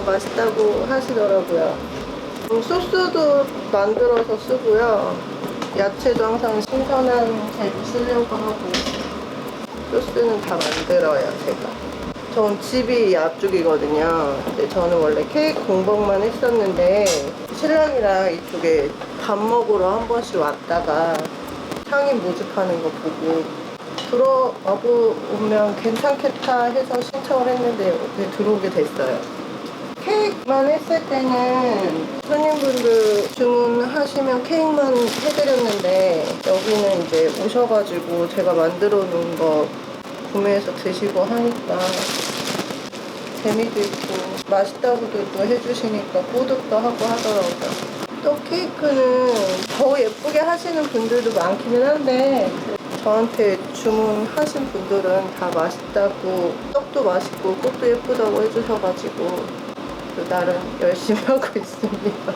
맛있다고 하시더라고요. 음, 소스도 만들어서 쓰고요. 야채도 항상 신선한 재료 쓰려고 하고 소스는 다 만들어요, 제가. 전 집이 앞쪽이거든요. 근데 저는 원래 케이크 공방만 했었는데 신랑이랑 이쪽에 밥 먹으러 한 번씩 왔다가 상인 모집하는 거 보고 들어와 보면 괜찮겠다 해서 신청을 했는데 들어오게 됐어요. 케이크만 했을 때는 손님분들 주문하시면 케이크만 해드렸는데 여기는 이제 오셔가지고 제가 만들어 놓은 거 구매해서 드시고 하니까 재미도 있고 맛있다고도 또 해주시니까 뿌듯도 하고 하더라고요. 또 케이크는 더 예쁘게 하시는 분들도 많기는 한데 저한테 주문하신 분들은 다 맛있다고 떡도 맛있고 꽃도 예쁘다고 해주셔가지고 또 나름 열심히 하고 있습니다.